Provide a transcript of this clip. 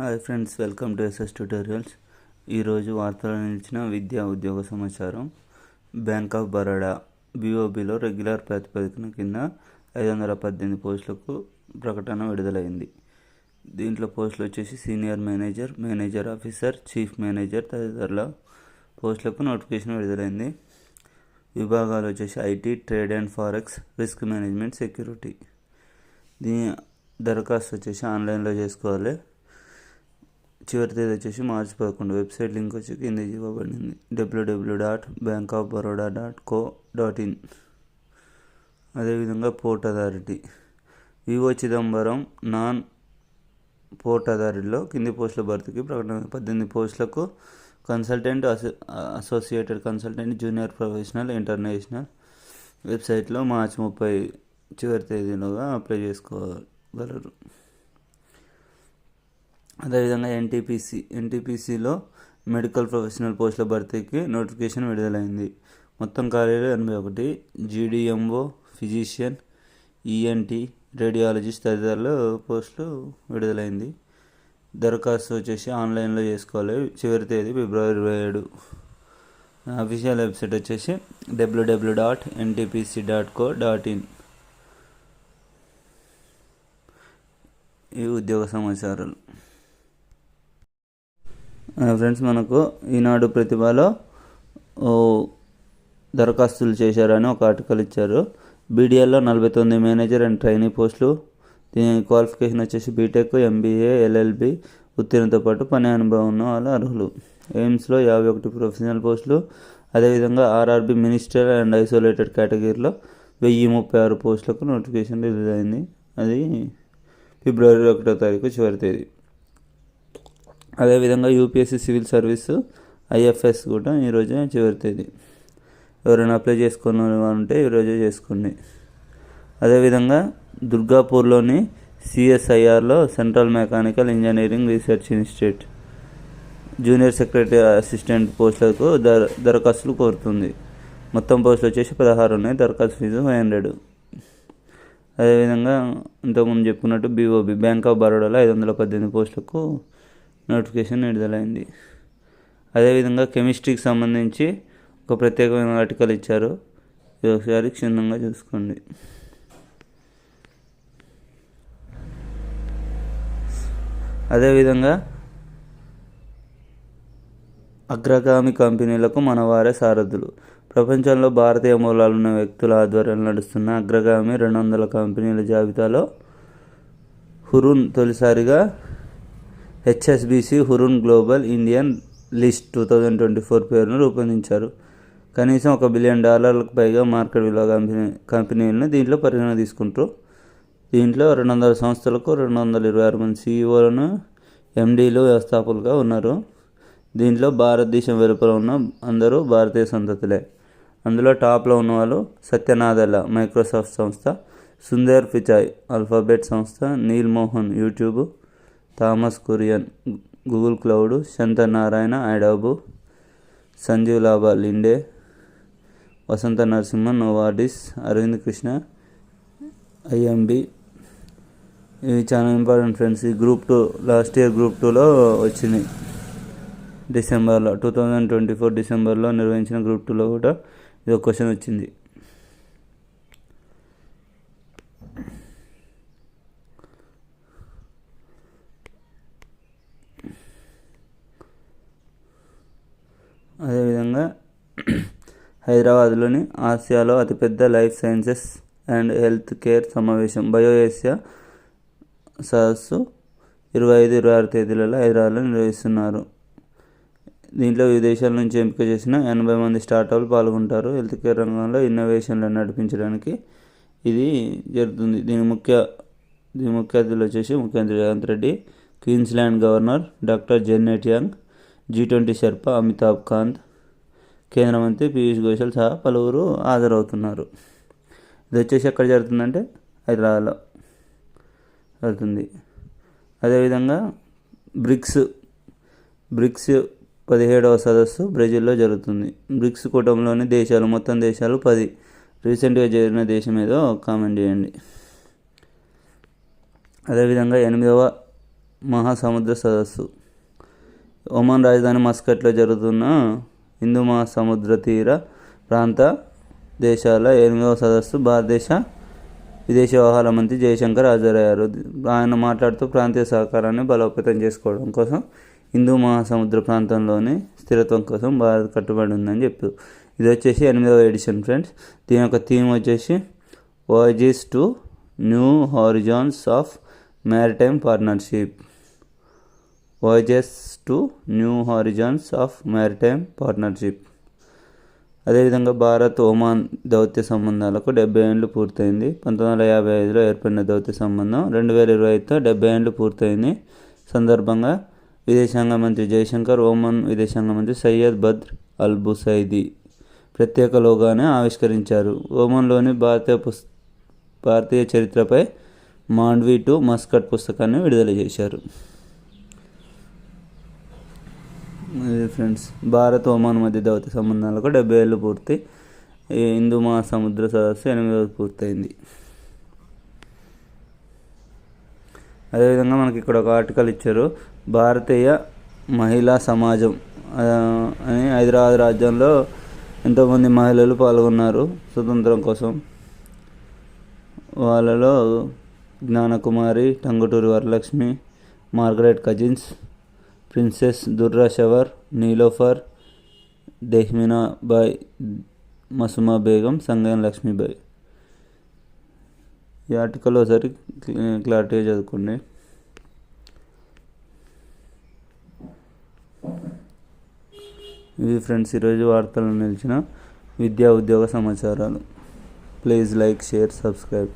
Hi friends welcome to SS tutorials ఈరోజు వార్తలో నిలిచిన విద్యా ఉద్యోగ సమాచారం. బ్యాంక్ ఆఫ్ బరోడా బీఓబీలో రెగ్యులర్ ప్రాతిపదికన కింద ఐదు వందల పద్దెనిమిది పోస్టులకు ప్రకటన విడుదలైంది. దీంట్లో పోస్టులు వచ్చేసి senior manager manager officer chief manager తదితరుల పోస్టులకు నోటిఫికేషన్ విడుదలైంది. విభాగాలు వచ్చేసి IT trade and forex risk management security దీని దరఖాస్తు వచ్చేసి ఆన్లైన్లో చేసుకోవాలి. చివరి తేదీ వచ్చేసి మార్చి పదకొండు. వెబ్సైట్ లింక్ వచ్చి కింద ఇవ్వబడింది. WW dot bank of Baroda dot co dot in అదేవిధంగా పోర్ట్ అథారిటీ వివో చిదంబరం నాన్ పోర్ట్ అథారిటీలో కింది పోస్టుల భర్తీకి ప్రకటన పద్దెనిమిది పోస్టులకు consultant అసో associated consultant junior professional international వెబ్సైట్లో మార్చి ముప్పై చివరి తేదీలోగా అప్లై చేసుకోగలరు. అదేవిధంగా ఎన్టీపీసీ ఎన్టీపీసీలో మెడికల్ ప్రొఫెషనల్ పోస్టుల భర్తీకి నోటిఫికేషన్ విడుదలైంది. మొత్తం ఖాళీలు ఎనభై ఒకటి జీడిఎంఓ ఫిజిషియన్ ఈఎన్టీ రేడియాలజిస్ట్ తదితరుల పోస్టులు విడుదలైంది. దరఖాస్తు వచ్చేసి ఆన్లైన్లో చేసుకోవాలి. చివరి తేదీ ఫిబ్రవరి ఇరవై ఏడు. అఫీషియల్ వెబ్సైట్ వచ్చేసి WW dot NTPC dot co dot in ఈ ఉద్యోగ సమాచారాలు. ఫ్రెండ్స్ మనకు ఈనాడు ప్రతిభలో దరఖాస్తులు చేశారని ఒక ఆర్టికల్ ఇచ్చారు. బీడీఎల్లో నలభై తొమ్మిది మేనేజర్ అండ్ ట్రైనీ పోస్టులు. దీని క్వాలిఫికేషన్ వచ్చేసి బీటెక్ ఎంబీఏ ఎల్ఎల్బి ఉత్తీర్ణతో పాటు పని అనుభవం ఉన్న వాళ్ళు అర్హులు. ఎయిమ్స్లో యాభై ఒకటి ప్రొఫెషనల్ పోస్టులు. అదేవిధంగా ఆర్ఆర్బి మినిస్టర్ అండ్ ఐసోలేటెడ్ కేటగిరీలో వెయ్యి ముప్పై ఆరు పోస్టులకు నోటిఫికేషన్ రిలీజ్ అయింది. అది ఫిబ్రవరి ఒకటో తారీఖు చివరి తేదీ. అదేవిధంగా యూపీఎస్సీ సివిల్ సర్వీస్ ఐఎఫ్ఎస్ కూడా ఈరోజే చివరి తేదీ ఎవరైనా అప్లై చేసుకున్న ఉంటే ఈరోజే చేసుకోండి. అదేవిధంగా దుర్గాపూర్లోని సిఎస్ఐఆర్లో central mechanical engineering research institute junior secretary assistant పోస్టులకు దర దరఖాస్తులు కోరుతుంది. మొత్తం పోస్టులు వచ్చేసి పదహారు ఉన్నాయి. దరఖాస్తు ఫీజు ఫైవ్ హండ్రెడ్. అదేవిధంగా ఇంతకుముందు చెప్పుకున్నట్టు బీఓబి బ్యాంక్ ఆఫ్ బరోడాలో ఐదు వందల పద్దెనిమిది పోస్టులకు నోటిఫికేషన్ విడుదలైంది. అదేవిధంగా కెమిస్ట్రీకి సంబంధించి ఒక ప్రత్యేకమైన ఆర్టికల్ ఇచ్చారు. ఇది ఒకసారి క్షుణ్ణంగా చూసుకోండి. అదేవిధంగా అగ్రగామి కంపెనీలకు మనవారే సారథులు. ప్రపంచంలో భారతీయ మూలాలున్న వ్యక్తుల ఆధ్వర్యంలో నడుస్తున్న అగ్రగామి రెండు వందల కంపెనీల జాబితాలో హురున్ తొలిసారిగా HSBC Hurun global Indian list two thousand twenty four పేరును రూపొందించారు. కనీసం ఒక బిలియన్ డాలర్లకు పైగా మార్కెట్ విలువ కంపెనీ కంపెనీలను దీంట్లో పరిగణన తీసుకుంటారు. దీంట్లో రెండు వందల సంస్థలకు రెండు వందల ఇరవై ఆరు మంది సీఈఓలను ఎండీలు వ్యవస్థాపకులుగా ఉన్నారు. దీంట్లో భారతదేశం వెలుపల ఉన్న అందరూ భారతీయ సంతతులే. అందులో టాప్లో ఉన్నవాళ్ళు సత్యనాథల మైక్రోసాఫ్ట్ సంస్థ సుందర్ పిచాయ్ అల్ఫాబెట్ సంస్థ Neal Mohan YouTube Thomas Kurian Google Cloud Shantanu Narayen Adobe Sanjiv Lal Linde Vasant Narasimhan Novartis Arvind Krishna IMB. ఇవి చాలా ఇంపార్టెంట్ ఫ్రెండ్స్ ఈ group two last year group టూలో వచ్చింది. డిసెంబర్లో టూ థౌజండ్ ట్వంటీ ఫోర్ డిసెంబర్లో నిర్వహించిన group టూలో కూడా ఇది ఒక క్వశ్చన్ వచ్చింది అదేవిధంగా హైదరాబాద్లోని ఆసియాలో అతిపెద్ద life sciences and health care సమావేశం. బయోఏసియా సదస్సు ఇరవై ఐదు ఇరవై ఆరు తేదీలలో హైదరాబాద్లో నిర్వహిస్తున్నారు. దీంట్లో విదేశాల నుంచి ఎంపిక చేసిన ఎనభై మంది స్టార్టప్లు పాల్గొంటారు. హెల్త్ కేర్ రంగంలో ఇన్నోవేషన్లను నడిపించడానికి ఇది జరుగుతుంది. దీని ముఖ్య దీని ముఖ్య అతిథులు వచ్చేసి ముఖ్యమంత్రి Revanth Reddy Queensland governor doctor Jeannette Young G twenty Sherpa Amitabh Kant కేంద్ర మంత్రి పీయూష్ గోయల్ సహా పలువురు హాజరవుతున్నారు. ఇది వచ్చేసి ఎక్కడ జరుగుతుందంటే హైదరాబాద్లో జరుగుతుంది. అదేవిధంగా బ్రిక్స్ బ్రిక్స్ పదిహేడవ సదస్సు బ్రెజిల్లో జరుగుతుంది. బ్రిక్స్ కూటమిలోని దేశాలు మొత్తం దేశాలు పది. రీసెంట్గా జరిగిన దేశం ఏదో కామెంట్ చేయండి. అదేవిధంగా ఎనిమిదవ మహాసముద్ర సదస్సు. ఒమాన్ రాజధాని మస్కట్లో జరుగుతున్న హిందూ మహాసముద్ర తీర ప్రాంత దేశాల ఎనిమిదవ సదస్సు భారతదేశ విదేశీ వ్యవహారాల మంత్రి జయశంకర్ హాజరయ్యారు. ఆయన మాట్లాడుతూ ప్రాంతీయ సహకారాన్ని బలోపేతం చేసుకోవడం కోసం హిందూ మహాసముద్ర ప్రాంతంలోని స్థిరత్వం కోసం భారత్ కట్టుబడి ఉందని చెప్పారు. ఇది వచ్చేసి ఎనిమిదవ ఎడిషన్ ఫ్రెండ్స్. దీని యొక్క థీమ్ వచ్చేసి voyages to new horizons of maritime partnership. Voyages to new horizons of maritime partnership అదేవిధంగా భారత్ ఒమాన్ దౌత్య సంబంధాలకు డెబ్బై ఏళ్ళు పూర్తయింది. పంతొమ్మిది వందల యాభై ఐదులో ఏర్పడిన దౌత్య సంబంధం రెండు వేల ఇరవై ఐదుతో డెబ్బై ఏళ్ళు పూర్తయింది. సందర్భంగా విదేశాంగ మంత్రి జయశంకర్ ఒమన్ విదేశాంగ మంత్రి సయ్యద్ బద్ర్ అల్ బుసైది ప్రత్యేక లోగానే ఆవిష్కరించారు. ఓమన్లోని భారతీయ పుస్ భారతీయ చరిత్రపై మాండ్వీ టు మస్కట్ పుస్తకాన్ని విడుదల చేశారు. ఇది ఫ్రెండ్స్ భారత్ ఒమాన్ మధ్య దౌత్య సంబంధాలకు డెబ్బై ఏళ్ళు పూర్తి. హిందూ మహాసముద్ర సదస్సు ఎనిమిదవది పూర్తయింది. అదేవిధంగా మనకి ఇక్కడ ఒక ఆర్టికల్ ఇచ్చారు. భారతీయ మహిళా సమాజం అని హైదరాబాద్ రాజ్యంలో ఎంతోమంది మహిళలు పాల్గొన్నారు స్వతంత్రం కోసం. వాళ్ళలో Gnanakumari Tanguturi Varalakshmi Margaret Cousins princess Durru Shehvar Niloufer Tehmina Bai Masuma Begum Sangam Lakshmibai ఈ ఆర్టికల్ ఒకసారి క్లారిటీగా చదువుకోండి. ఇవి ఫ్రెండ్స్ ఈరోజు వార్తలు నిలిచిన విద్యా ఉద్యోగ సమాచారాలు. Please like share subscribe.